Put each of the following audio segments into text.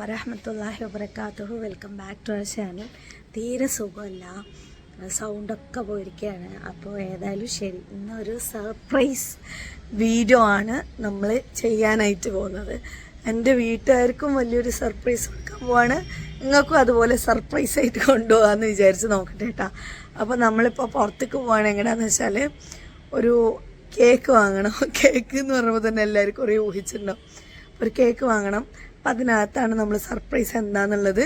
വരഹമത്തല്ലാഹി വബർക്കാത്തു welcome back to our channel തീരെ സുഖമല്ല. സൗണ്ടൊക്കെ പോയിരിക്കുകയാണ് അപ്പോൾ ഏതായാലും ശരി ഇന്നൊരു സർപ്രൈസ് വീഡിയോ ആണ് നമ്മൾ ചെയ്യാനായിട്ട് പോകുന്നത്. എന്റെ വീട്ടുകാർക്കും വലിയൊരു സർപ്രൈസ് കൊടുക്കാൻ പോവാണ്. നിങ്ങൾക്കും അതുപോലെ സർപ്രൈസ് ആയിട്ട് കൊണ്ടുപോകാമെന്ന് വിചാരിച്ച് നോക്കട്ടെ കേട്ടോ അപ്പോൾ നമ്മളിപ്പോൾ പുറത്തേക്ക് പോവാണ്. എങ്ങനെയാണെന്ന് വെച്ചാൽ ഒരു കേക്ക് വാങ്ങണം. കേക്ക് എന്ന് പറയുമ്പോൾ തന്നെ എല്ലാവർക്കും കുറേ ഊഹിച്ചിട്ടുണ്ടാവും. ഒരു കേക്ക് വാങ്ങണം. അപ്പം അതിനകത്താണ് നമ്മൾ സർപ്രൈസ് എന്താണെന്നുള്ളത്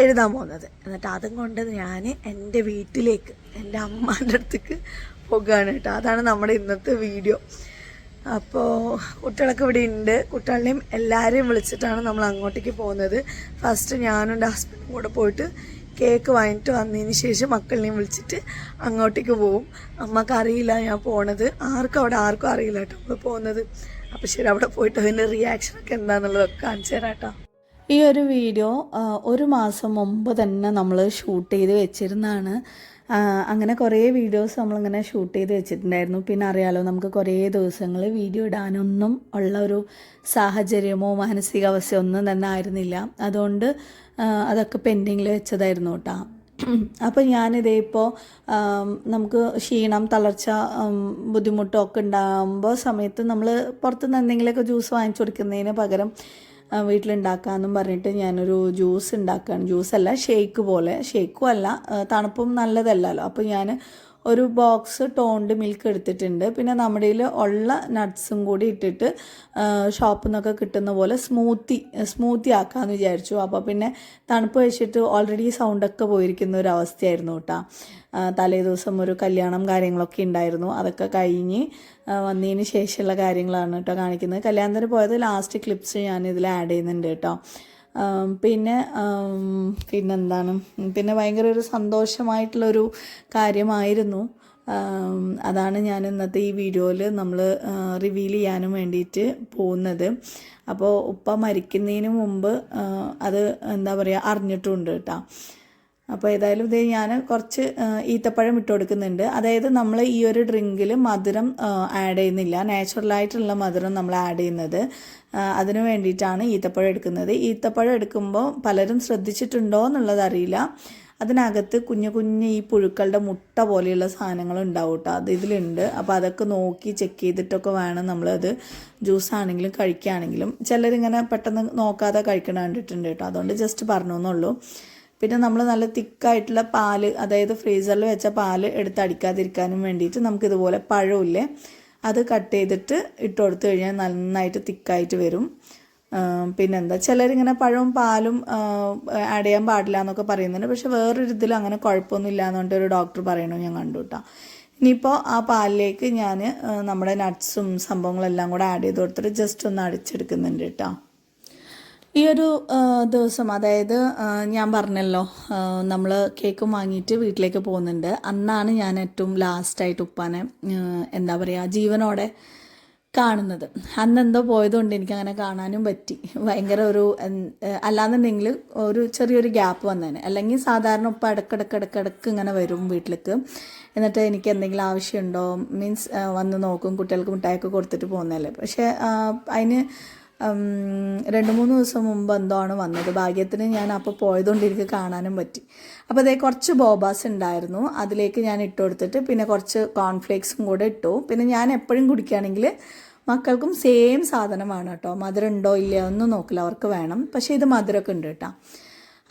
എഴുതാൻ പോകുന്നത്. എന്നിട്ട് അതും കൊണ്ട് ഞാൻ എന്റെ വീട്ടിലേക്ക് എന്റെ അമ്മാന്റെ അടുത്തേക്ക് പോകുകയാണ് കേട്ടോ. അതാണ് നമ്മുടെ ഇന്നത്തെ വീഡിയോ. അപ്പോൾ കുട്ടികളൊക്കെ ഇവിടെ ഉണ്ട്. കുട്ടികളെയും എല്ലാവരെയും വിളിച്ചിട്ടാണ് നമ്മൾ അങ്ങോട്ടേക്ക് പോകുന്നത്. ഫസ്റ്റ് ഞാനും എന്റെ ഹസ്ബൻഡും കൂടെ പോയിട്ട് കേക്ക് വാങ്ങിയിട്ട് വന്നതിന് ശേഷം മക്കളിനെയും വിളിച്ചിട്ട് അങ്ങോട്ടേക്ക് പോവും അമ്മയ്ക്ക് അറിയില്ല ഞാൻ പോണത്. ആർക്കും അവിടെ ആർക്കും അറിയില്ല കേട്ടോ നമ്മൾ പോകുന്നത്. അപ്പോൾ ശരി അവിടെ പോയിട്ട് അതിന്റെ റിയാക്ഷനൊക്കെ എന്താണെന്നുള്ളതൊക്കെ കാണിച്ചു തരാം കേട്ടോ. ഈ ഒരു വീഡിയോ ഒരു മാസം മുമ്പ് തന്നെ നമ്മൾ ഷൂട്ട് ചെയ്ത് വെച്ചിരുന്നതാണ്. അങ്ങനെ കുറേ വീഡിയോസ് നമ്മളിങ്ങനെ ഷൂട്ട് ചെയ്ത് വെച്ചിട്ടുണ്ടായിരുന്നു. പിന്നെ അറിയാലോ നമുക്ക് കുറേ ദിവസങ്ങൾ വീഡിയോ ഇടാനൊന്നും ഉള്ള ഒരു സാഹചര്യമോ മാനസികാവസ്ഥയോ ഒന്നും തന്നെ ആയിരുന്നില്ല. അതുകൊണ്ട് അതൊക്കെ പെൻഡിങ്ങിൽ വെച്ചതായിരുന്നു കേട്ടോ. അപ്പോൾ ഞാനിതേ ഇപ്പോൾ നമുക്ക് ക്ഷീണം തളർച്ച ബുദ്ധിമുട്ടൊക്കെ ഉണ്ടാകുമ്പോൾ സമയത്ത് നമ്മൾ പുറത്തുനിന്ന് എന്തെങ്കിലുമൊക്കെ ജ്യൂസ് വാങ്ങിച്ചു കൊടുക്കുന്നതിന് പകരം വീട്ടിലുണ്ടാക്കാമെന്നും പറഞ്ഞിട്ട് ഞാനൊരു ജ്യൂസ് ഉണ്ടാക്കുകയാണ് ജ്യൂസല്ല ഷേക്ക് പോലെ. ഷേക്കും അല്ല തണുപ്പും നല്ലതല്ലല്ലോ. അപ്പോൾ ഞാൻ ഒരു ബോക്സ് ടോണ്ട് മിൽക്ക് എടുത്തിട്ടുണ്ട്. പിന്നെ നമ്മുടെ ഉള്ള നട്ട്സും കൂടി ഇട്ടിട്ട് ഷോപ്പിൽ നിന്നൊക്കെ കിട്ടുന്ന പോലെ സ്മൂത്തി സ്മൂത്തി ആക്കാമെന്ന് വിചാരിച്ചു. അപ്പോൾ പിന്നെ തണുപ്പ് വെച്ചിട്ട് ഓൾറെഡി സൗണ്ടൊക്കെ പോയിരിക്കുന്ന ഒരു അവസ്ഥയായിരുന്നു കേട്ടോ തലേ ദിവസം ഒരു കല്യാണം കാര്യങ്ങളൊക്കെ ഉണ്ടായിരുന്നു അതൊക്കെ കഴിഞ്ഞ് വന്നതിന് ശേഷമുള്ള കാര്യങ്ങളാണ് കേട്ടോ കാണിക്കുന്നത്. കല്യാണത്തിന് പോയത് ലാസ്റ്റ് ക്ലിപ്സ് ഞാൻ ഇതിൽ ആഡ് ചെയ്യുന്നുണ്ട് കേട്ടോ പിന്നെ പിന്നെന്താണ്? പിന്നെ ഭയങ്കര ഒരു സന്തോഷമായിട്ടുള്ളൊരു കാര്യമായിരുന്നു. അതാണ് ഞാൻ ഇന്നത്തെ ഈ വീഡിയോയിൽ നമ്മൾ റിവീൽ ചെയ്യാനും വേണ്ടിയിട്ട് പോകുന്നത്. അപ്പോൾ ഉപ്പ മരിക്കുന്നതിന് മുമ്പ് അത് എന്താ പറയുക അറിഞ്ഞിട്ടുണ്ട് കേട്ടോ. അപ്പോൾ ഏതായാലും ഇത് ഞാൻ കുറച്ച് ഈത്തപ്പഴം ഇട്ട് കൊടുക്കുന്നുണ്ട് അതായത് നമ്മൾ ഈ ഒരു ഡ്രിങ്കിൽ മധുരം ആഡ് ചെയ്യുന്നില്ല. നാച്ചുറലായിട്ടുള്ള മധുരം നമ്മൾ ആഡ് ചെയ്യുന്നത്. അതിനു വേണ്ടിയിട്ടാണ് ഈത്തപ്പഴം എടുക്കുന്നത്. ഈത്തപ്പഴം എടുക്കുമ്പോൾ പലരും ശ്രദ്ധിച്ചിട്ടുണ്ടോ എന്നുള്ളത് അറിയില്ല. അതിനകത്ത് കുഞ്ഞു കുഞ്ഞു ഈ പുഴുക്കളുടെ മുട്ട പോലെയുള്ള സാധനങ്ങൾ ഉണ്ടാവും കേട്ടോ അത് ഇതിലുണ്ട്. അപ്പോൾ അതൊക്കെ നോക്കി ചെക്ക് ചെയ്തിട്ടൊക്കെ വേണം നമ്മളത് ജ്യൂസ് ആണെങ്കിലും കഴിക്കുകയാണെങ്കിലും ചിലരിങ്ങനെ പെട്ടെന്ന് നോക്കാതെ കഴിക്കണ കണ്ടിട്ടുണ്ട് കേട്ടോ അതുകൊണ്ട് ജസ്റ്റ് പറഞ്ഞു എന്നുള്ളൂ പിന്നെ നമ്മൾ നല്ല തിക്കായിട്ടുള്ള പാൽ അതായത് ഫ്രീസറിൽ വെച്ച പാൽ എടുത്ത് അടിക്കാതിരിക്കാനും വേണ്ടിയിട്ട് നമുക്കിതുപോലെ പഴമില്ലേ അത് കട്ട് ചെയ്തിട്ട് ഇട്ട് കൊടുത്തു കഴിഞ്ഞാൽ നന്നായിട്ട് തിക്കായിട്ട് വരും. പിന്നെന്താ ചിലരിങ്ങനെ പഴവും പാലും ആഡ് ചെയ്യാൻ പാടില്ല എന്നൊക്കെ പറയുന്നുണ്ട്. പക്ഷെ വേറൊരു ഇതിൽ അങ്ങനെ കുഴപ്പമൊന്നും ഇല്ല എന്നുകൊണ്ട് ഒരു ഡോക്ടർ പറയണു ഞാൻ കണ്ടു കേട്ടോ. ഇനിയിപ്പോൾ ആ പാലിലേക്ക് ഞാൻ നമ്മുടെ നട്ട്സും സംഭവങ്ങളെല്ലാം കൂടെ ആഡ് ചെയ്ത് കൊടുത്തിട്ട് ജസ്റ്റ് ഒന്ന് അടിച്ചെടുക്കുന്നുണ്ട് കേട്ടോ. ഈ ഒരു ദിവസം അതായത് ഞാൻ പറഞ്ഞല്ലോ നമ്മൾ കേക്ക് വാങ്ങിയിട്ട് വീട്ടിലേക്ക് പോകുന്നുണ്ട്. അന്നാണ് ഞാൻ ഏറ്റവും ലാസ്റ്റായിട്ട് ഉപ്പാനെ എന്താ പറയുക ജീവനോടെ കാണുന്നത്. അന്ന് എന്തോ പോയതുകൊണ്ട് എനിക്ക് അങ്ങനെ കാണാനും പറ്റി. ഭയങ്കര ഒരു അല്ലാന്നുണ്ടെങ്കിൽ ഒരു ചെറിയൊരു ഗ്യാപ്പ് വന്നേനെ. അല്ലെങ്കിൽ സാധാരണ ഉപ്പ ഇടക്കിടക്ക് ഇടക്കിടക്ക് ഇങ്ങനെ വരും വീട്ടിലേക്ക്. എന്നിട്ട് എനിക്ക് എന്തെങ്കിലും ആവശ്യമുണ്ടോ? മീൻസ് വന്ന് നോക്കും കുട്ടികൾക്ക് മിഠായൊക്കെ കൊടുത്തിട്ട് പോകുന്നതല്ലേ. പക്ഷേ അതിന് രണ്ട് മൂന്ന് ദിവസം മുമ്പ് എന്തോ ആണ് വന്നത്. ഭാഗ്യത്തിന് ഞാൻ അപ്പോൾ പോയതുകൊണ്ട് എനിക്ക് കാണാനും പറ്റി. അപ്പോൾ അതേ കുറച്ച് ബോബാസ് ഉണ്ടായിരുന്നു അതിലേക്ക് ഞാൻ ഇട്ട് കൊടുത്തിട്ട് പിന്നെ കുറച്ച് കോൺഫ്ലേക്സും കൂടെ ഇട്ടു. പിന്നെ ഞാൻ എപ്പോഴും കുടിക്കുകയാണെങ്കിൽ മക്കൾക്കും സെയിം സാധനമാണ് കേട്ടോ. മധുരം ഉണ്ടോ ഇല്ലയോ ഒന്നും നോക്കില്ല. അവർക്ക് വേണം. പക്ഷേ ഇത് മധുരമൊക്കെ ഉണ്ട് കേട്ടോ.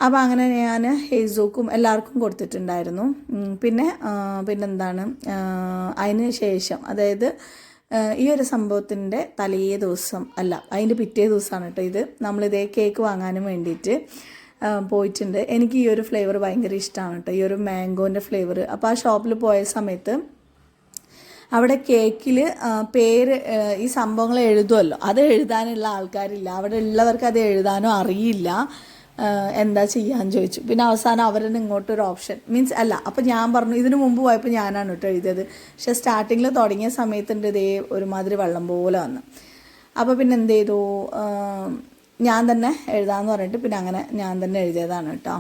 അപ്പോൾ അങ്ങനെ ഞാൻ ഹേസൂക്കും എല്ലാവർക്കും കൊടുത്തിട്ടുണ്ടായിരുന്നു. പിന്നെ പിന്നെന്താണ് അതിന് ശേഷം അതായത് ഈ ഒരു സംഭവത്തിന്റെ തലേ ദിവസം അല്ല അതിന്റെ പിറ്റേ ദിവസമാണ് കേട്ടോ ഇത്. നമ്മളിതേ കേക്ക് വാങ്ങാനും വേണ്ടിയിട്ട് പോയിട്ടുണ്ട്. എനിക്ക് ഈ ഒരു ഫ്ലേവർ ഭയങ്കര ഇഷ്ടമാണ് കേട്ടോ. ഈ ഒരു മാംഗോന്റെ ഫ്ലേവർ അപ്പോൾ ആ ഷോപ്പിൽ പോയ സമയത്ത് അവിടെ കേക്കിൽ പേര് ഈ സംഭവങ്ങൾ എഴുതുമല്ലോ അത് എഴുതാനുള്ള ആൾക്കാരില്ല. അവിടെ ഉള്ളവർക്ക് അത് എഴുതാനോ അറിയില്ല. എന്താ ചെയ്യാന്ന് ചോദിച്ചു. പിന്നെ അവസാനം അവരുടെ ഇങ്ങോട്ട് ഒരു ഓപ്ഷൻ മീൻസ് അല്ല അപ്പം ഞാൻ പറഞ്ഞു ഇതിനു മുമ്പ് പോയപ്പോൾ ഞാനാണ് കേട്ടോ എഴുതിയത്. പക്ഷെ സ്റ്റാർട്ടിങ്ങിൽ തുടങ്ങിയ സമയത്തുണ്ട് ഇതേ ഒരുമാതിരി വെള്ളം പോലെ വന്നു. അപ്പോൾ പിന്നെ എന്ത് ചെയ്തു? ഞാൻ തന്നെ എഴുതാമെന്ന് പറഞ്ഞിട്ട് പിന്നെ അങ്ങനെ ഞാൻ തന്നെ എഴുതിയതാണ് കേട്ടോ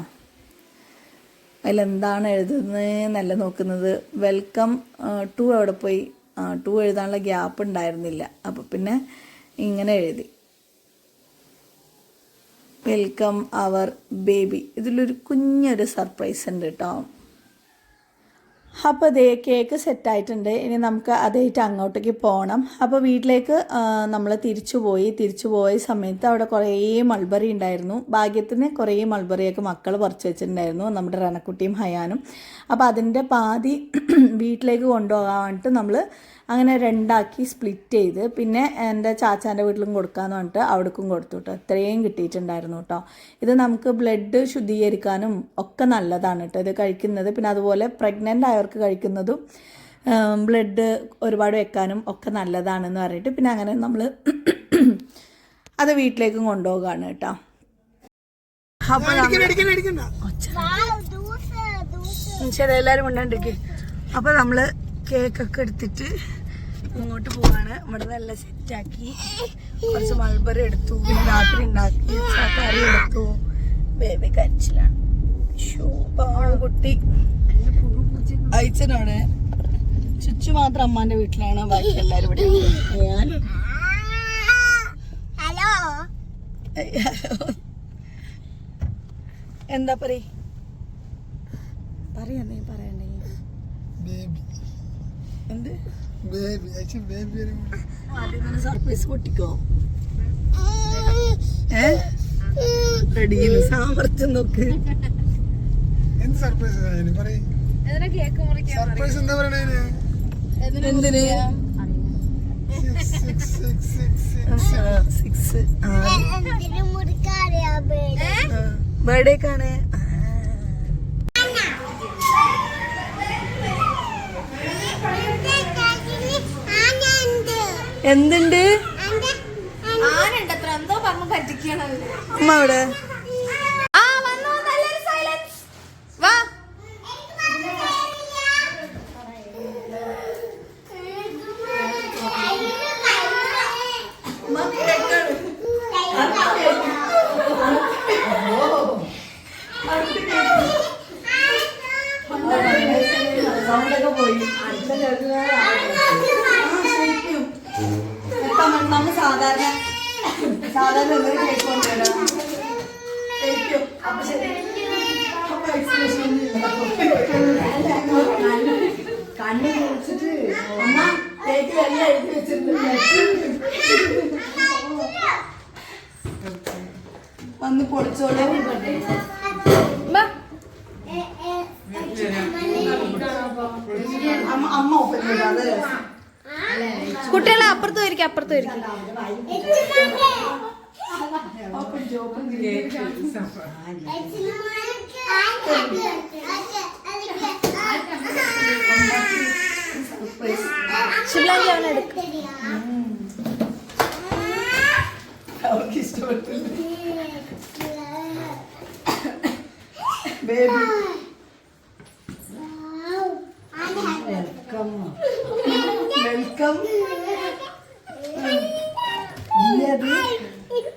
അതിലെന്താണ് എഴുതുന്നത് നല്ല നോക്കുന്നത്. വെൽക്കം ടു എവിടെ പോയി? ടു എഴുതാനുള്ള ഗ്യാപ്പ് ഉണ്ടായിരുന്നില്ല. അപ്പോൾ പിന്നെ ഇങ്ങനെ എഴുതി. വെൽക്കം അവർ ബേബി ഇതിലൊരു കുഞ്ഞൊരു സർപ്രൈസ് ഉണ്ട് കേട്ടോ അപ്പോൾ അതേ കേക്ക് സെറ്റായിട്ടുണ്ട് ഇനി നമുക്ക് അതായിട്ട് അങ്ങോട്ടേക്ക് പോകണം അപ്പോൾ വീട്ടിലേക്ക് നമ്മൾ തിരിച്ചു പോയി. തിരിച്ചു പോയ സമയത്ത് അവിടെ കുറേ മൾബറി ഉണ്ടായിരുന്നു. ഭാഗ്യത്തിന് കുറേ മൾബറിയൊക്കെ മക്കൾ പറിച്ചു വെച്ചിട്ടുണ്ടായിരുന്നു. നമ്മുടെ റണക്കുട്ടിയും ഹയാനും. അപ്പോൾ അതിന്റെ പാതി വീട്ടിലേക്ക് കൊണ്ടുപോകാൻ വേണ്ടിയിട്ട് നമ്മൾ അങ്ങനെ രണ്ടാക്കി സ്പ്ലിറ്റ് ചെയ്ത് പിന്നെ എന്റെ ചാച്ചാന്റെ വീട്ടിലും കൊടുക്കാമെന്ന് പറഞ്ഞിട്ട് അവിടേക്കും കൊടുത്തു കേട്ടോ ഇത്രയും കിട്ടിയിട്ടുണ്ടായിരുന്നു കേട്ടോ ഇത് നമുക്ക് ബ്ലഡ് ശുദ്ധീകരിക്കാനും ഒക്കെ നല്ലതാണ് കേട്ടോ ഇത് കഴിക്കുന്നത് പിന്നെ അതുപോലെ പ്രഗ്നന്റ് ആയവർക്ക് കഴിക്കുന്നതും ബ്ലഡ് ഒരുപാട് വെക്കാനും ഒക്കെ നല്ലതാണെന്ന് പറഞ്ഞിട്ട് പിന്നെ അങ്ങനെ നമ്മൾ അത് വീട്ടിലേക്കും കൊണ്ടുപോകുകയാണ് കേട്ടോ അപ്പോൾ ശരി എല്ലാവരും കൊണ്ടുണ്ടിരിക്കും അപ്പോൾ നമ്മൾ കേക്കൊക്കെ എടുത്തിട്ട് ഇങ്ങോട്ട് പോവാണ്. ഇവിടെ നല്ല സെറ്റാക്കി കുറച്ച് മൾബറി എടുത്തു. പിന്നെ രാത്രി ഉണ്ടാക്കി. കറി എടുത്തു. ബേബി കരിച്ചിലാണ്. കുട്ടി അയച്ചനാണ്. ചുച്ചു മാത്രം അമ്മാന്റെ വീട്ടിലാണ്. ബാക്കി എല്ലാരും ഇവിടെ ഞാൻ ഹലോ എന്താ പറയ പറയാ നീ പറയണ്ടേ ബേബി സർപ്രൈസ് പൊട്ടിക്കോ ഏ റെഡി സാമർത്ഥ്യം നോക്ക് എന്ത് സർപ്രൈസ് സർപ്രൈസ് എന്താ പറയണേ എന്തിന് സിക്സ് സിക്സ് സിക്സ് സിക്സ് ബർത്ത്ഡേക്കാണ് എന്തുണ്ട് അമ്മ അവിടെ പോയി നമ്മൾ സാധാരണ സാധാരണ എന്തൊരു കേക്ക് കൊണ്ടുവരാം അപ്പൊ ശരി. ഒന്നും. കണ്ണ് കുറിച്ചിട്ട് അമ്മ കേക്ക് എല്ലാം എഴുതി വെച്ചിട്ടുണ്ട്. വന്ന് പൊളിച്ചോളെ. അമ്മ അമ്മ ഓപ്പൺ ചെയ്തു അത് രസം കുട്ടികളെ അപ്പുറത്ത് വരിക അപ്പുറത്ത് വരിക ശിവലാങ്കി അവനെ എടുക്കും. അവർക്ക് ഇഷ്ടപ്പെട്ടില്ല baby welcome welcome Niye bir?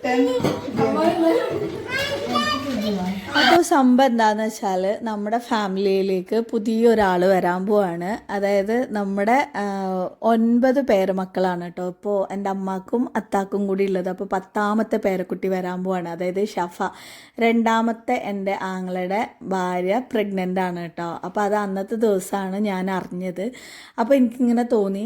Ben... Ama അപ്പോൾ സംഭവം എന്താണെന്ന് വെച്ചാൽ നമ്മുടെ ഫാമിലിയിലേക്ക് പുതിയൊരാൾ വരാൻ പോവാണ്. അതായത് നമ്മുടെ ഒൻപത് പേരമക്കളാണ് കേട്ടോ. ഇപ്പോൾ എന്റെ അമ്മാക്കും അത്താക്കും കൂടി ഉള്ളത്. അപ്പോൾ പത്താമത്തെ പേരക്കുട്ടി വരാൻ പോവാണ്. അതായത് ഷഫ. രണ്ടാമത്തെ എന്റെ ആങ്ങളുടെ ഭാര്യ പ്രഗ്നന്റ് ആണ് കേട്ടോ. അപ്പോൾ അത് അന്നത്തെ ദിവസമാണ് ഞാൻ അറിഞ്ഞത്. അപ്പോൾ എനിക്കിങ്ങനെ തോന്നി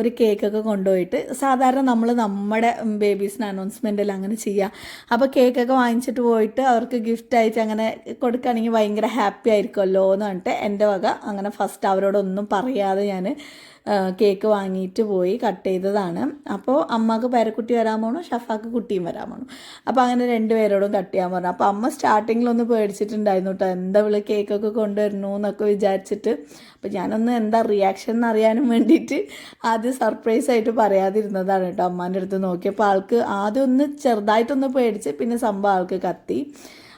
ഒരു കേക്കൊക്കെ കൊണ്ടുപോയിട്ട് സാധാരണ നമ്മൾ നമ്മുടെ ബേബീസിന് അനൗൺസ്മെന്റിൽ അങ്ങനെ ചെയ്യുക അപ്പോൾ കേക്കൊക്കെ വാങ്ങിച്ചിട്ട് പോയിട്ട് അവർക്ക് ഗിഫ്റ്റ് അയച്ച് അങ്ങനെ കൊടുക്കുകയാണെങ്കിൽ ഭയങ്കര ഹാപ്പി ആയിരിക്കുമല്ലോ എന്ന് പറഞ്ഞിട്ട് എന്റെ വക അങ്ങനെ ഫസ്റ്റ് അവരോടൊന്നും പറയാതെ ഞാൻ കേക്ക് വാങ്ങിയിട്ട് പോയി കട്ട് ചെയ്തതാണ്. അപ്പോൾ അമ്മയ്ക്ക് പേരക്കുട്ടി വരാൻ പോകണം ഷഫാക്ക് കുട്ടിയും വരാൻ പോകണം അപ്പോൾ അങ്ങനെ രണ്ടുപേരോടും കട്ട് ചെയ്യാൻ പറഞ്ഞു. അപ്പോൾ അമ്മ സ്റ്റാർട്ടിങ്ങിലൊന്ന് പേടിച്ചിട്ടുണ്ടായിരുന്നു കേട്ടോ എന്താ വിളി കേക്കൊക്കെ കൊണ്ടുവരണു എന്നൊക്കെ വിചാരിച്ചിട്ട്. അപ്പോൾ ഞാനൊന്ന് എന്താ റിയാക്ഷൻ എന്നറിയാനും വേണ്ടിയിട്ട് ആദ്യം സർപ്രൈസ് ആയിട്ട് പറയാതിരുന്നതാണ് കേട്ടോ അമ്മാന്റെ അടുത്ത് നോക്കിയപ്പോൾ ആൾക്ക് ആദ്യം ഒന്ന് ചെറുതായിട്ടൊന്ന് പേടിച്ച് പിന്നെ സംഭവം ആൾക്ക് കത്തി.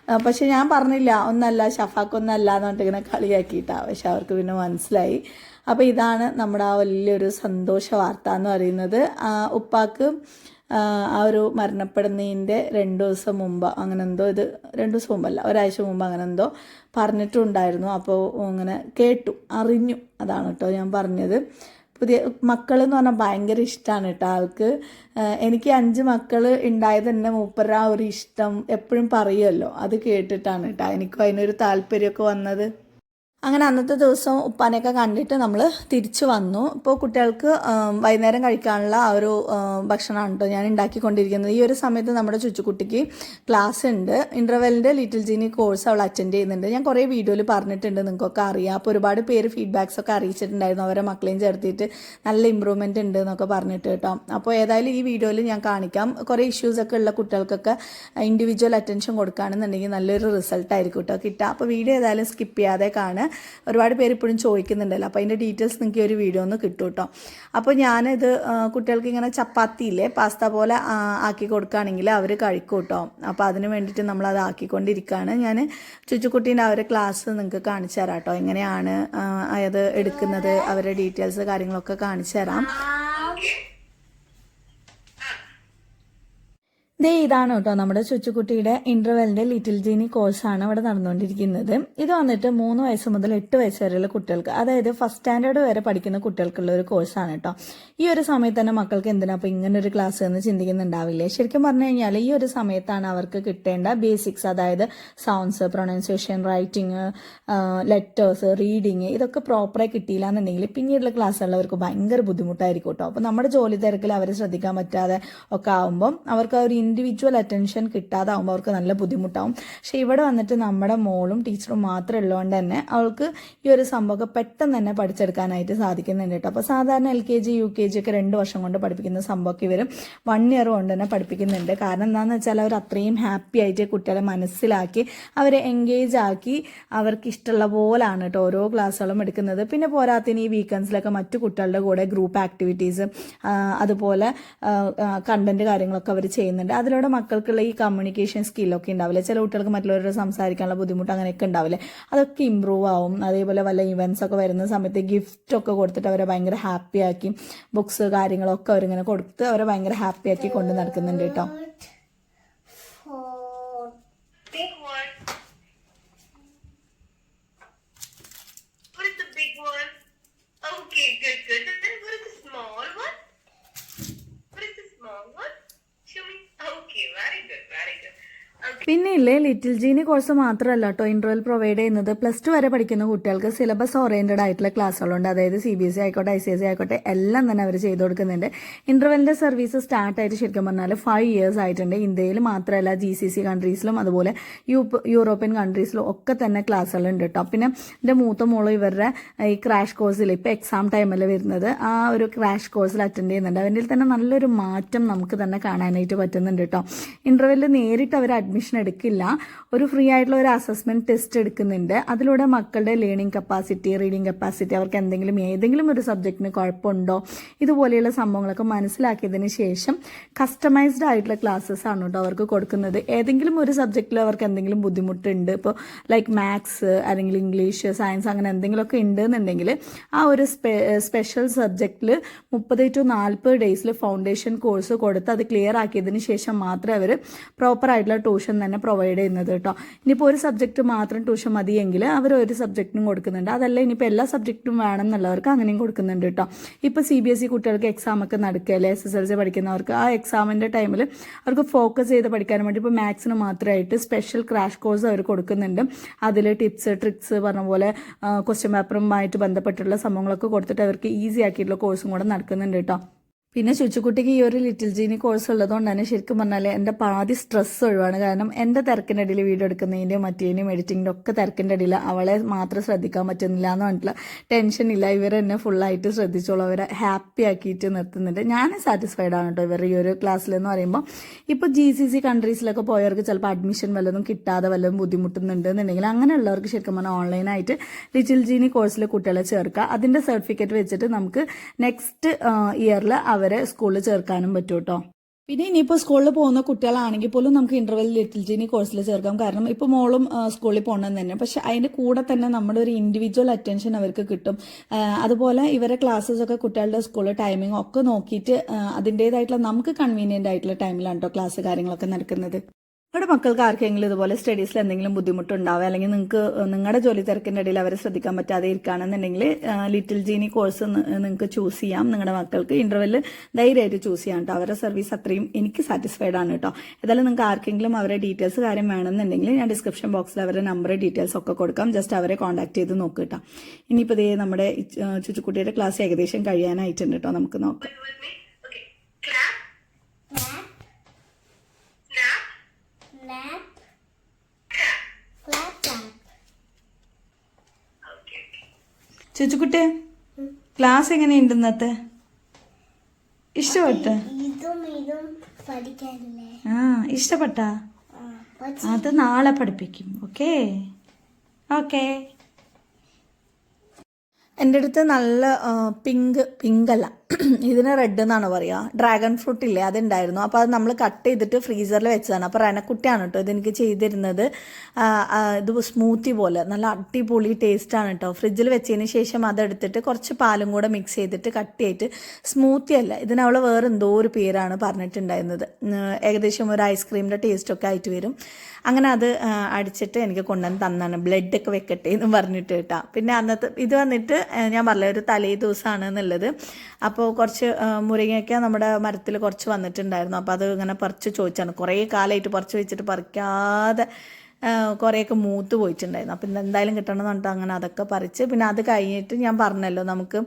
പക്ഷെ ഞാൻ പറഞ്ഞില്ല ഒന്നല്ല ഷഫാക്കൊന്നല്ല എന്ന് പറഞ്ഞിട്ട് ഇങ്ങനെ കളിയാക്കിയിട്ടാണ് പക്ഷെ അവർക്ക് പിന്നെ മനസ്സിലായി. അപ്പോൾ ഇതാണ് നമ്മുടെ ആ വലിയൊരു സന്തോഷ വാർത്ത എന്ന് പറയുന്നത്. ഉപ്പാക്ക് ആ, ആ ഒരു മരണപ്പെടുന്നതിന്റെ രണ്ട് ദിവസം മുമ്പ് അങ്ങനെ എന്തോ ഇത് രണ്ട് ദിവസം മുമ്പല്ല ഒരാഴ്ച മുമ്പ് അങ്ങനെ എന്തോ പറഞ്ഞിട്ടുണ്ടായിരുന്നു. അപ്പോൾ അങ്ങനെ കേട്ടു അറിഞ്ഞു. അതാണ് കേട്ടോ ഞാൻ പറഞ്ഞത്. പുതിയ മക്കൾ എന്ന് പറഞ്ഞാൽ ഭയങ്കര ഇഷ്ടമാണ് കേട്ടോ ആൾക്ക് എനിക്ക് അഞ്ച് മക്കൾ ഉണ്ടായത് തന്നെ മൂപ്പര ഒരു ഇഷ്ടം എപ്പോഴും പറയുമല്ലോ അത് കേട്ടിട്ടാണ് കേട്ടോ എനിക്കും അതിനൊരു താല്പര്യമൊക്കെ വന്നത്. അങ്ങനെ അന്നത്തെ ദിവസം ഉപ്പാനെയൊക്കെ കണ്ടിട്ട് നമ്മൾ തിരിച്ചു വന്നു. ഇപ്പോൾ കുട്ടികൾക്ക് വൈകുന്നേരം കഴിക്കാനുള്ള ആ ഒരു ഭക്ഷണമാണ് കേട്ടോ ഞാൻ ഉണ്ടാക്കിക്കൊണ്ടിരിക്കുന്നത്. ഈ ഒരു സമയത്ത് നമ്മുടെ ചുച്ചുക്കുട്ടിക്ക് ക്ലാസ് ഉണ്ട് ഇന്റർവെല്ലിന്റെ ലിറ്റിൽ ജീനി കോഴ്സ് അവൾ അറ്റൻഡ് ചെയ്യുന്നുണ്ട്. ഞാൻ കുറേ വീഡിയോയിൽ പറഞ്ഞിട്ടുണ്ട് നിങ്ങൾക്കൊക്കെ അറിയാം. അപ്പോൾ ഒരുപാട് പേര് ഫീഡ്ബാക്സ് ഒക്കെ അറിയിച്ചിട്ടുണ്ടായിരുന്നു. അവരെ മക്കളെയും ചേർത്തിട്ട് നല്ല ഇമ്പ്രൂവ്മെന്റ് ഉണ്ട് എന്നൊക്കെ പറഞ്ഞിട്ട് കേട്ടോ. അപ്പോൾ ഏതായാലും ഈ വീഡിയോയിൽ ഞാൻ കാണിക്കാം. കുറേ ഇഷ്യൂസ് ഒക്കെ ഉള്ള കുട്ടികൾക്കൊക്കെ ഇൻഡിവിജ്വൽ അറ്റൻഷൻ കൊടുക്കുകയാണെന്നുണ്ടെങ്കിൽ നല്ലൊരു റിസൾട്ടായിരിക്കും കേട്ടോ കിട്ടുക. അപ്പോൾ വീഡിയോ ഏതായാലും സ്കിപ്പ് ചെയ്യാതെ കാണുക. ഒരുപാട് പേര് ഇപ്പോഴും ചോദിക്കുന്നുണ്ടല്ലോ. അപ്പോൾ അതിന്റെ ഡീറ്റെയിൽസ് നിങ്ങൾക്ക് ഒരു വീഡിയോ ഒന്ന് കിട്ടും കേട്ടോ അപ്പോൾ ഞാനിത് കുട്ടികൾക്ക് ഇങ്ങനെ ചപ്പാത്തിയില്ലേ പാസ്ത പോലെ ആക്കി കൊടുക്കുകയാണെങ്കിൽ അവർ കഴിക്കും കേട്ടോ അപ്പോൾ അതിന് വേണ്ടിയിട്ട് നമ്മൾ അത് ആക്കിക്കൊണ്ടിരിക്കുകയാണ് ഞാൻ ചുച്ചുക്കുട്ടീന്റെ ആ ഒരു ക്ലാസ് നിങ്ങൾക്ക് കാണിച്ചു തരാം കേട്ടോ എങ്ങനെയാണ് അത് എടുക്കുന്നത് അവരുടെ ഡീറ്റെയിൽസ് കാര്യങ്ങളൊക്കെ കാണിച്ചു തരാം. ദേ ഇതാണ് കേട്ടോ നമ്മുടെ ചുച്ചുക്കുട്ടിയുടെ ഇന്റർവെലിന്റെ ലിറ്റിൽ ജീനി കോഴ്സാണ് ഇവിടെ നടന്നുകൊണ്ടിരിക്കുന്നത്. ഇത് വന്നിട്ട് മൂന്ന് വയസ്സ് മുതൽ എട്ട് വയസ്സ് വരെയുള്ള കുട്ടികൾക്ക് അതായത് ഫസ്റ്റ് സ്റ്റാൻഡേർഡ് വരെ പഠിക്കുന്ന കുട്ടികൾക്കുള്ള ഒരു കോഴ്സാണ് കേട്ടോ. ഈ ഒരു സമയത്ത് തന്നെ മക്കൾക്ക് എന്തിനാ അപ്പോൾ ഇങ്ങനെ ഒരു ക്ലാസ് എന്ന് ചിന്തിക്കുന്നുണ്ടാവില്ലേ? ശരിക്കും പറഞ്ഞു കഴിഞ്ഞാൽ ഈ ഒരു സമയത്താണ് അവർക്ക് കിട്ടേണ്ട ബേസിക്സ് അതായത് sounds pronunciation writing letters reading ഇതൊക്കെ പ്രോപ്പറായി കിട്ടിയില്ല എന്നുണ്ടെങ്കിൽ പിന്നീടുള്ള ക്ലാസ്സുള്ളവർക്ക് ഭയങ്കര ബുദ്ധിമുട്ടായിരിക്കും കേട്ടോ. അപ്പോൾ നമ്മുടെ ജോലി തിരക്കിൽ അവരെ ശ്രദ്ധിക്കാൻ പറ്റാതെ ഒക്കെ ആകുമ്പം അവർക്ക് ആ ഒരു ഇൻഡിവിജ്വൽ അറ്റൻഷൻ കിട്ടാതാവുമ്പോൾ അവർക്ക് നല്ല ബുദ്ധിമുട്ടാവും. പക്ഷേ ഇവിടെ വന്നിട്ട് നമ്മുടെ മോളും ടീച്ചറും മാത്രം ഉള്ളതുകൊണ്ട് തന്നെ അവൾക്ക് ഈ ഒരു സംഭവമൊക്കെ പെട്ടെന്ന് തന്നെ പഠിച്ചെടുക്കാനായിട്ട് സാധിക്കുന്നുണ്ട് കേട്ടോ. അപ്പോൾ സാധാരണ L K G U K G ഒക്കെ രണ്ട് വർഷം കൊണ്ട് പഠിപ്പിക്കുന്ന സംഭവമൊക്കെ ഇവർ വൺ ഇയർ കൊണ്ട് തന്നെ പഠിപ്പിക്കുന്നുണ്ട്. കാരണം എന്താണെന്ന് വെച്ചാൽ അവർ അത്രയും ഹാപ്പി ആയിട്ട് കുട്ടികളെ മനസ്സിലാക്കി അവരെ എൻഗേജ് ആക്കി അവർക്ക് ഇഷ്ടമുള്ള പോലാണ് കേട്ടോ ഓരോ ക്ലാസ്സുകളും എടുക്കുന്നത്. പിന്നെ പോരാത്തിന് ഈ വീക്കെൻഡ്സിലൊക്കെ മറ്റു കുട്ടികളുടെ കൂടെ ഗ്രൂപ്പ് ആക്ടിവിറ്റീസ് അതുപോലെ കണ്ടന്റ് കാര്യങ്ങളൊക്കെ അവർ ചെയ്യുന്നുണ്ട്. അതിലൂടെ മക്കൾക്കുള്ള ഈ കമ്മ്യൂണിക്കേഷൻ സ്കില്ലൊക്കെ ഉണ്ടാവില്ലേ? ചില കുട്ടികൾക്ക് മറ്റുള്ളവരോട് സംസാരിക്കാനുള്ള ബുദ്ധിമുട്ട് അങ്ങനെയൊക്കെ ഉണ്ടാവില്ലേ? അതൊക്കെ ഇമ്പ്രൂവ് ആവും. അതേപോലെ വല്ല ഇവൻസ് ഒക്കെ വരുന്ന സമയത്ത് ഗിഫ്റ്റ് ഒക്കെ കൊടുത്തിട്ട് അവരെ ഭയങ്കര ഹാപ്പി ആക്കി ബുക്സ് കാര്യങ്ങളൊക്കെ അവരിങ്ങനെ കൊടുത്ത് അവരെ ഭയങ്കര ഹാപ്പി ആക്കി കൊണ്ട് നടക്കുന്നുണ്ട് കേട്ടോ. പിന്നെ ഇല്ലേ ലിറ്റിൽ ജീനി കോഴ്സ് മാത്രമല്ല കേട്ടോ ഇന്റർവെൽ പ്രൊവൈഡ് ചെയ്യുന്നത്. പ്ലസ് ടു വരെ പഠിക്കുന്ന കുട്ടികൾക്ക് സിലബസ് ഓറിയന്റഡ് ആയിട്ടുള്ള ക്ലാസ്സുകളുണ്ട് അതായത് സി ബി എസ് സി ആയിക്കോട്ടെ ഐ സി എസ് സി ആയിക്കോട്ടെ എല്ലാം തന്നെ അവർ ചെയ്തു കൊടുക്കുന്നുണ്ട്. ഇൻട്രവലിന്റെ സർവീസ് സ്റ്റാർട്ട് ആയിട്ട് ശരിക്കും പറഞ്ഞാൽ ഫൈവ് ഇയേഴ്സ് ആയിട്ടുണ്ട്. ഇന്ത്യയിൽ മാത്രമല്ല ജി സി സി കൺട്രീസിലും അതുപോലെ യൂറോപ്യൻ കൺട്രീസിലും ഒക്കെ തന്നെ ക്ലാസ്സുകളുണ്ട് കേട്ടോ പിന്നെ എന്റെ മൂത്ത മോൾ ഇവരുടെ ഈ ക്രാഷ് കോഴ്സിൽ ഇപ്പോൾ എക്സാം ടൈമിൽ വരുന്നത് ആ ഒരു ക്രാഷ് കോഴ്സിൽ അറ്റൻഡ് ചെയ്യുന്നുണ്ട്. അവന്റെ തന്നെ നല്ലൊരു മാറ്റം നമുക്ക് തന്നെ കാണാനായിട്ട് പറ്റുന്നുണ്ട് കേട്ടോ ഇന്റർവെല്ലിൽ നേരിട്ട് അവർ അഡ്മിഷൻ എടുക്കില്ല. ഒരു ഫ്രീ ആയിട്ടുള്ള ഒരു അസസ്മെന്റ് ടെസ്റ്റ് എടുക്കുന്നുണ്ട്. അതിലൂടെ മക്കളുടെ ലേണിംഗ് കപ്പാസിറ്റി റീഡിംഗ് കപ്പാസിറ്റി അവർക്ക് എന്തെങ്കിലും ഏതെങ്കിലും ഒരു സബ്ജക്റ്റിന് കുഴപ്പമുണ്ടോ? ഇതുപോലെയുള്ള സംഭവങ്ങളൊക്കെ മനസ്സിലാക്കിയതിന് ശേഷം കസ്റ്റമൈസ്ഡ് ആയിട്ടുള്ള ക്ലാസ്സസ് ആണ് കേട്ടോ അവർക്ക് കൊടുക്കുന്നത്. ഏതെങ്കിലും ഒരു സബ്ജക്റ്റിൽ അവർക്ക് എന്തെങ്കിലും ബുദ്ധിമുട്ടുണ്ട്? ഇപ്പോൾ ലൈക്ക് മാത്സ് അല്ലെങ്കിൽ ഇംഗ്ലീഷ് സയൻസ് അങ്ങനെ എന്തെങ്കിലുമൊക്കെ ഉണ്ട് എന്നുണ്ടെങ്കിൽ ആ ഒരു സ്പെഷ്യൽ സബ്ജക്റ്റിൽ മുപ്പത് ടു നാൽപ്പത് ഡേയ്സിൽ ഫൗണ്ടേഷൻ കോഴ്സ് കൊടുത്ത് അത് ക്ലിയർ ആക്കിയതിന് ശേഷം മാത്രമേ അവർ പ്രോപ്പർ ആയിട്ടുള്ള ട്യൂഷൻ തന്നെ പ്രൊവൈഡ് ചെയ്യുന്നത് കേട്ടോ. ഇനിയിപ്പോൾ ഒരു സബ്ജക്റ്റ് മാത്രം ട്യൂഷൻ മതിയെങ്കിൽ അവർ ഒരു സബ്ജക്റ്റിനും കൊടുക്കുന്നുണ്ട്. അതല്ല ഇനിയിപ്പോൾ എല്ലാ സബ്ജക്റ്റും വേണം എന്നുള്ളവർക്ക് അങ്ങനെയും കൊടുക്കുന്നുണ്ട് കേട്ടോ. ഇപ്പോൾ സി ബി എസ് ഇ കുട്ടികൾക്ക് എക്സാം ഒക്കെ നടക്കുകയല്ലേ എസ് എസ് എൽ സി പഠിക്കുന്നവർക്ക് ആ എക്സാമിന്റെ ടൈമിൽ അവർക്ക് ഫോക്കസ് ചെയ്ത് പഠിക്കാൻ വേണ്ടി ഇപ്പോൾ മാത്സിന് മാത്രമായിട്ട് സ്പെഷ്യൽ ക്രാഷ് കോഴ്സ് അവർ കൊടുക്കുന്നുണ്ട്. അതിൽ ടിപ്സ് ട്രിക്സ് പറഞ്ഞ പോലെ ക്വസ്റ്റ്യൻ പേപ്പറുമായിട്ട് ബന്ധപ്പെട്ടുള്ള സംഭവങ്ങളൊക്കെ കൊടുത്തിട്ട് അവർക്ക് ഈസി ആക്കിയിട്ടുള്ള കോഴ്സും കൂടെ നടക്കുന്നുണ്ട് കേട്ടോ. പിന്നെ ചുച്ചുക്കുട്ടിക്ക് ഈ ഒരു ലിറ്റിൽ ജീനി കോഴ്സ് ഉള്ളതുകൊണ്ട് തന്നെ ശരിക്കും പറഞ്ഞാൽ എന്റെ പാതി സ്ട്രെസ് ഒഴിവാണ്. കാരണം എന്റെ തിരക്കിന്റെ ഇടയിൽ വീഡിയോ എടുക്കുന്നതിന്റെയും മറ്റേതിന്റെയും എഡിറ്റിങ്ങിന്റെ ഒക്കെ തിരക്കിന്റെ ഇടയിൽ അവളെ മാത്രം ശ്രദ്ധിക്കാൻ പറ്റുന്നില്ല എന്ന് പറഞ്ഞിട്ടുള്ള ടെൻഷൻ ഇല്ല. ഇവർ എന്നെ ഫുള്ളായിട്ട് ശ്രദ്ധിച്ചോളൂ. അവരെ ഹാപ്പി ആക്കിയിട്ട് നിർത്തുന്നുണ്ട്. ഞാൻ സാറ്റിസ്ഫൈഡ് ആണ് കേട്ടോ ഇവർ ഈ ഒരു ക്ലാസ്സിലെന്ന് പറയുമ്പോൾ ഇപ്പോൾ ജി സി സി കൺട്രീസിലൊക്കെ പോയവർക്ക് ചിലപ്പോൾ അഡ്മിഷൻ വല്ലതും കിട്ടാതെ വല്ലതും ബുദ്ധിമുട്ടുന്നുണ്ട് എന്നുണ്ടെങ്കിൽ അങ്ങനെയുള്ളവർക്ക് ശരിക്കും പറഞ്ഞാൽ ഓൺലൈനായിട്ട് ലിറ്റിൽ ജീനി കോഴ്സിൽ കുട്ടികളെ ചേർക്കുക. അതിന്റെ സർട്ടിഫിക്കറ്റ് വെച്ചിട്ട് നമുക്ക് നെക്സ്റ്റ് ഇയറിൽ അവരെ സ്കൂളിൽ ചേർക്കാനും പറ്റും കേട്ടോ പിന്നെ ഇനിയിപ്പോൾ സ്കൂളിൽ പോകുന്ന കുട്ടികളാണെങ്കിൽ പോലും നമുക്ക് ഇന്റർവെൽ ലിറ്റിൽ ജീനി കോഴ്സിൽ ചേർക്കാം. കാരണം ഇപ്പോൾ മോളും സ്കൂളിൽ പോകണമെന്ന് തന്നെ. പക്ഷെ അതിന്റെ കൂടെ തന്നെ നമ്മുടെ ഒരു ഇൻഡിവിജ്വൽ അറ്റൻഷൻ അവർക്ക് കിട്ടും. അതുപോലെ ഇവരെ ക്ലാസ്സസ് ഒക്കെ കുട്ടികളുടെ സ്കൂൾ ടൈമിംഗ് ഒക്കെ നോക്കിയിട്ട് അതിന്റെതായിട്ടുള്ള നമുക്ക് കൺവീനിയന്റ് ആയിട്ടുള്ള ടൈമിലാണ് കേട്ടോ ക്ലാസ് കാര്യങ്ങളൊക്കെ നടക്കുന്നത്. നിങ്ങളുടെ മക്കൾക്ക് ആർക്കെങ്കിലും ഇതുപോലെ സ്റ്റഡീസിൽ എന്തെങ്കിലും ബുദ്ധിമുട്ടുണ്ടാവുക അല്ലെങ്കിൽ നിങ്ങൾക്ക് നിങ്ങളുടെ ജോലി തിരക്കിന്റെ ഇടയിൽ അവരെ ശ്രദ്ധിക്കാൻ പറ്റാതെ ഇരിക്കുകയാണെന്നുണ്ടെങ്കിൽ ലിറ്റിൽ ജീനി കോഴ്സ് നിങ്ങൾക്ക് ചൂസ് ചെയ്യാം. നിങ്ങളുടെ മക്കൾക്ക് ഇന്റർവെല്ലിൽ ധൈര്യമായിട്ട് ചൂസ് ചെയ്യാം കേട്ടോ. അവരുടെ സർവീസ് അത്രയും എനിക്ക് സാറ്റിസ്ഫൈഡ് ആണ് കേട്ടോ. ഏതായാലും നിങ്ങൾക്ക് ആർക്കെങ്കിലും അവരുടെ ഡീറ്റെയിൽസ് കാര്യം വേണമെന്നുണ്ടെങ്കിൽ ഞാൻ ഡിസ്ക്രിപ്ഷൻ ബോക്സിൽ അവരുടെ നമ്പർ ഡീറ്റെയിൽസ് ഒക്കെ കൊടുക്കാം. ജസ്റ്റ് അവരെ കോൺടാക്ട് ചെയ്ത് നോക്കുക കേട്ടോ. ഇനിയിപ്പോൾ ഇതേ നമ്മുടെ ചുച്ചുക്കുട്ടിയുടെ ക്ലാസ് ഏകദേശം കഴിയാനായിട്ടുണ്ട് കേട്ടോ. നമുക്ക് നോക്കാം. ചുച്ചുക്കുട്ടി ക്ലാസ് എങ്ങനെയുണ്ട് ഇന്നത്തെ? ഇഷ്ടപ്പെട്ട? ഇതും ഇതും പഠിക്കാനില്ലേ? ആ ഇഷ്ടപ്പെട്ടാ? അത് നാളെ പഠിപ്പിക്കും ഓക്കേ? ഓക്കേ. എന്റെ അടുത്ത് നല്ല പിങ്ക് പിങ്ക് അല്ല ഇതിന് റെഡ് എന്നാണ് പറയുക ഡ്രാഗൺ ഫ്രൂട്ട് ഇല്ലേ അതുണ്ടായിരുന്നു. അപ്പോൾ അത് നമ്മൾ കട്ട് ചെയ്തിട്ട് ഫ്രീസറിൽ വെച്ചതാണ്. അപ്പോൾ റനക്കുട്ടിയാണ് കേട്ടോ ഇതെനിക്ക് ചെയ്തിരുന്നത്. ഇത് സ്മൂത്തി പോലെ. നല്ല അടിപൊളി ആണ് കേട്ടോ ഫ്രിഡ്ജിൽ വെച്ചതിന് ശേഷം അതെടുത്തിട്ട് കുറച്ച് പാലും കൂടെ മിക്സ് ചെയ്തിട്ട് കട്ട് ചെയ്തിട്ട് സ്മൂത്തി അല്ല ഇതിനവൾ വേറെ എന്തോ ഒരു പേരാണ് പറഞ്ഞിട്ടുണ്ടായിരുന്നത്. ഏകദേശം ഒരു ഐസ്ക്രീമിന്റെ ടേസ്റ്റൊക്കെ ആയിട്ട് വരും. അങ്ങനെ അത് അടിച്ചിട്ട് എനിക്ക് കൊണ്ടുവന്ന് തന്നാണ്. ബ്ലഡ് ഒക്കെ വെക്കട്ടെ എന്ന് പറഞ്ഞിട്ട് കേട്ടോ പിന്നെ അന്നത്തെ ഇത് വന്നിട്ട് ഞാൻ പറഞ്ഞ ഒരു തലേ ദിവസമാണ് എന്നുള്ളത്. അപ്പോൾ കുറച്ച് ആ, മുരിങ്ങയ്ക്ക നമ്മുടെ മരത്തിൽ കുറച്ച് വന്നിട്ടുണ്ടായിരുന്നു. അപ്പോൾ അത് ഇങ്ങനെ പറിച്ച് ചോദിച്ചാണ്. കുറേ കാലമായിട്ട് പറിച്ച് വെച്ചിട്ട് പറിക്കാതെ കുറേയൊക്കെ മൂത്ത് പോയിട്ടുണ്ടായിരുന്നു. അപ്പം എന്തായാലും കിട്ടണം എന്ന് പറഞ്ഞിട്ട് അങ്ങനെ അതൊക്കെ പറിച്ച് പിന്നെ അത് കഴിഞ്ഞിട്ട് ഞാൻ പറഞ്ഞല്ലോ നമുക്ക്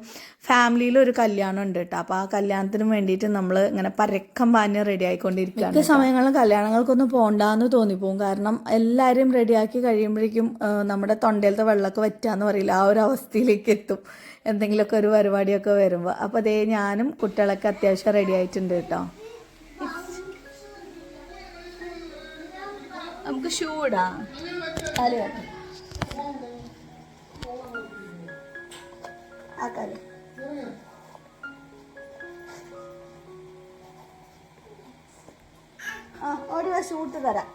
ഫാമിലിയിൽ ഒരു കല്യാണം ഉണ്ട് കേട്ടോ. അപ്പോൾ ആ കല്യാണത്തിന് വേണ്ടിയിട്ട് നമ്മൾ ഇങ്ങനെ പരക്കം പാഞ്ഞ് റെഡി ആയിക്കൊണ്ടിരിക്കുകയാണ് മിക്ക സമയങ്ങളിലും കല്യാണങ്ങൾക്കൊന്നും പോകണ്ടെന്ന് തോന്നിപ്പോവും. കാരണം എല്ലാവരും റെഡിയാക്കി കഴിയുമ്പോഴേക്കും നമ്മുടെ തൊണ്ടയിലത്തെ വെള്ളമൊക്കെ വറ്റാന്ന് പറയില്ല ആ ഒരു അവസ്ഥയിലേക്ക് എത്തും. എന്തെങ്കിലുമൊക്കെ ഒരു പരിപാടിയൊക്കെ വരുമ്പോൾ അപ്പോൾ അതേ ഞാനും കുട്ടികളൊക്കെ അത്യാവശ്യം റെഡി ആയിട്ടുണ്ട് കേട്ടോ. നമുക്ക് ഷൂ ഇടാം. കാൽ കേട്ടോ ആ കാൽ ആ ഓടി വാ ഷൂ ഇട്ട് തരാം.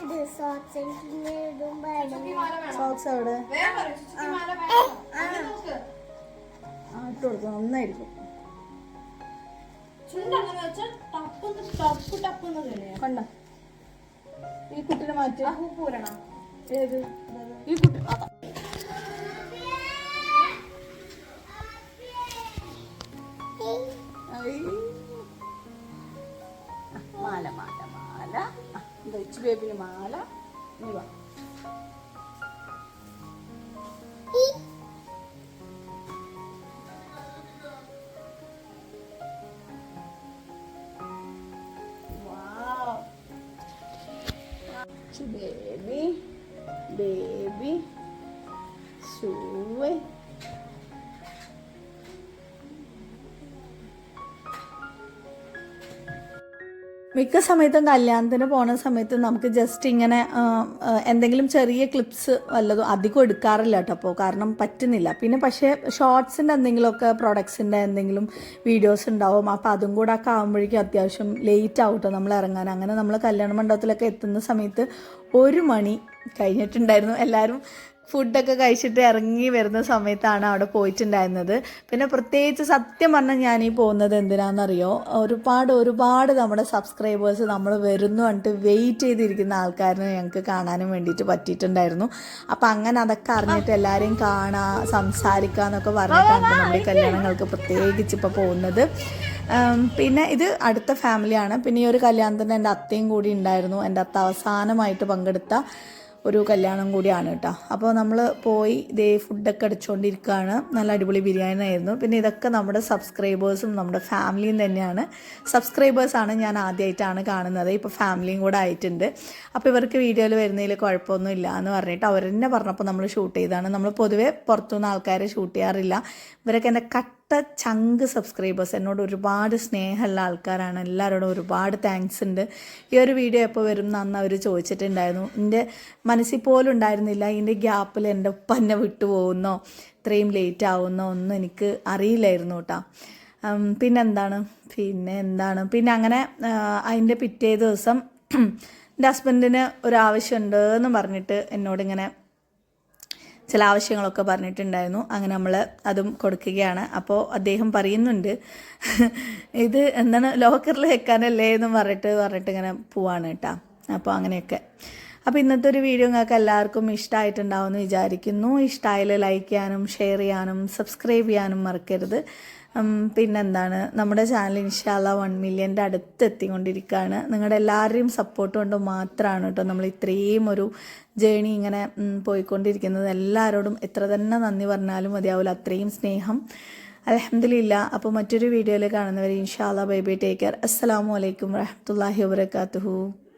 സോക്സ് എവിടെ സോക്സ് ഇടുമ്പോ സോക്സ് അവിടെ ആ. ഇട്ട് കൊടുക്കണം. ഒന്നായിരിക്കും. കണ്ട. ഈ കുട്ടിനെ മാറ്റി ഏത്? ഈ കുട്ടി അതാ ആ, ഇതാ ഇച്ചു ബേബിന് മാല ഇനി വാ Wow. So baby, മിക്ക സമയത്തും കല്യാണത്തിന് പോണ സമയത്ത് നമുക്ക് ജസ്റ്റ് ഇങ്ങനെ എന്തെങ്കിലും ചെറിയ ക്ലിപ്സ് വല്ലതും അധികം എടുക്കാറില്ല കേട്ടോ കാരണം പറ്റുന്നില്ല. പിന്നെ പക്ഷേ ഷോർട്സിന്റെ എന്തെങ്കിലുമൊക്കെ പ്രൊഡക്ട്സിന്റെ എന്തെങ്കിലും വീഡിയോസ് ഉണ്ടാവും. അപ്പോൾ അതും കൂടെ ഒക്കെ ആകുമ്പോഴേക്കും അത്യാവശ്യം ലേറ്റ് ആവും നമ്മൾ ഇറങ്ങാൻ. അങ്ങനെ നമ്മൾ കല്യാണ മണ്ഡപത്തിലൊക്കെ എത്തുന്ന സമയത്ത് ഒരു മണി കഴിഞ്ഞിട്ടുണ്ടായിരുന്നു. എല്ലാവരും ഫുഡൊക്കെ കഴിച്ചിട്ട് ഇറങ്ങി വരുന്ന സമയത്താണ് അവിടെ പോയിട്ടുണ്ടായിരുന്നത്. പിന്നെ പ്രത്യേകിച്ച് സത്യം പറഞ്ഞാൽ ഞാൻ ഈ പോകുന്നത് എന്തിനാണെന്നറിയോ ഒരുപാട് ഒരുപാട് നമ്മുടെ സബ്സ്ക്രൈബേഴ്സ് നമ്മൾ വരുന്നു പറഞ്ഞിട്ട് വെയിറ്റ് ചെയ്തിരിക്കുന്ന ആൾക്കാരിനെ ഞങ്ങൾക്ക് കാണാനും വേണ്ടിയിട്ട് പറ്റിയിട്ടുണ്ടായിരുന്നു. അപ്പം അങ്ങനെ അതൊക്കെ അറിഞ്ഞിട്ട് എല്ലാവരെയും കാണാ സംസാരിക്കുക എന്നൊക്കെ പറഞ്ഞിട്ടാണ് നമ്മുടെ കല്യാണങ്ങൾക്ക് പ്രത്യേകിച്ച് ഇപ്പോൾ പോകുന്നത്. പിന്നെ ഇത് അടുത്ത ഫാമിലിയാണ് പിന്നെ ഈ ഒരു കല്യാണത്തിന് എന്റെ അത്തയും കൂടി ഉണ്ടായിരുന്നു. എന്റെ അത്ത അവസാനമായിട്ട് പങ്കെടുത്ത ഒരു കല്യാണം കൂടിയാണ് കേട്ടോ. അപ്പോൾ നമ്മൾ പോയി ഇതേ ഫുഡൊക്കെ അടിച്ചുകൊണ്ടിരിക്കുകയാണ് നല്ല അടിപൊളി ബിരിയാണി ആയിരുന്നു. പിന്നെ ഇതൊക്കെ നമ്മുടെ സബ്സ്ക്രൈബേഴ്സും നമ്മുടെ ഫാമിലിയും തന്നെയാണ്. സബ്സ്ക്രൈബേഴ്സാണ് ഞാൻ ആദ്യമായിട്ടാണ് കാണുന്നത്. ഇപ്പോൾ ഫാമിലിയും കൂടെ ആയിട്ടുണ്ട്. അപ്പോൾ ഇവർക്ക് വീഡിയോയിൽ വരുന്നതിൽ കുഴപ്പമൊന്നും ഇല്ല എന്ന് പറഞ്ഞിട്ട് അവർ തന്നെ പറഞ്ഞപ്പോൾ നമ്മൾ ഷൂട്ട് ചെയ്തതാണ്. നമ്മൾ പൊതുവേ പുറത്തുനിന്ന് ആൾക്കാരെ ഷൂട്ട് ചെയ്യാറില്ല. ഇവരൊക്കെ എന്റെ കട്ട ചങ്ക് സബ്സ്ക്രൈബേഴ്സ് എന്നോട് ഒരുപാട് സ്നേഹമുള്ള ആൾക്കാരാണ്. എല്ലാവരോടും ഒരുപാട് താങ്ക്സ് ഉണ്ട്. ഈ ഒരു വീഡിയോ എപ്പോൾ വരും എന്ന് അവർ ചോദിച്ചിട്ടുണ്ടായിരുന്നു. എന്റെ മനസ്സിൽ പോലും ഉണ്ടായിരുന്നില്ല. ഇതിന്റെ ഗ്യാപ്പിൽ എന്റെ ഉപ്പ എന്നെ വിട്ടുപോകുന്നോ ഇത്രയും ലേറ്റ് ആവുന്നോ ഒന്നും എനിക്ക് അറിയില്ലായിരുന്നു കേട്ടോ പിന്നെന്താണ്? പിന്നെ എന്താണ്? പിന്നെ അങ്ങനെ അതിന്റെ പിറ്റേ ദിവസം എന്റെ ഹസ്ബൻഡിന് ഒരു ആവശ്യമുണ്ട് എന്ന് പറഞ്ഞിട്ട് എന്നോടിങ്ങനെ ചില ആവശ്യങ്ങളൊക്കെ പറഞ്ഞിട്ടുണ്ടായിരുന്നു. അങ്ങനെ നമ്മൾ അതും കൊടുക്കുകയാണ്. അപ്പോൾ അദ്ദേഹം പറയുന്നുണ്ട് ഇത് എന്താണ് ലോക്കറിൽ വെക്കാനല്ലേ എന്ന് പറഞ്ഞിട്ട് പറഞ്ഞിട്ട് ഇങ്ങനെ പോവാണ് കേട്ടോ. അപ്പോൾ അങ്ങനെയൊക്കെ. അപ്പോൾ ഇന്നത്തെ ഒരു വീഡിയോ നിങ്ങൾക്ക് എല്ലാവർക്കും ഇഷ്ടമായിട്ടുണ്ടാവുമെന്ന് വിചാരിക്കുന്നു. ഇഷ്ടമായാൽ ലൈക്ക് ചെയ്യാനും ഷെയർ ചെയ്യാനും സബ്സ്ക്രൈബ് ചെയ്യാനും മറക്കരുത്. പിന്നെന്താണ്? നമ്മുടെ ചാനൽ ഇൻഷാല്ല വൺ മില്യന്റെ അടുത്ത് എത്തിക്കൊണ്ടിരിക്കുകയാണ് നിങ്ങളുടെ എല്ലാവരുടെയും സപ്പോർട്ട് കൊണ്ട് മാത്രമാണ് കേട്ടോ നമ്മൾ ഇത്രയും ഒരു ജേണി ഇങ്ങനെ പോയിക്കൊണ്ടിരിക്കുന്നത്. എല്ലാവരോടും എത്ര തന്നെ നന്ദി പറഞ്ഞാലും മതിയാവില്ല അത്രയും സ്നേഹം. അലഹമില്ല അപ്പോൾ മറ്റൊരു വീഡിയോയിൽ കാണുന്നവർ ഇൻഷാല്ല ബൈ ബൈ ടേക്ക് കെയർ അസ്സാം വലൈക്കും വരഹമുല്ലാഹി വാബർക്കാത്തുഹു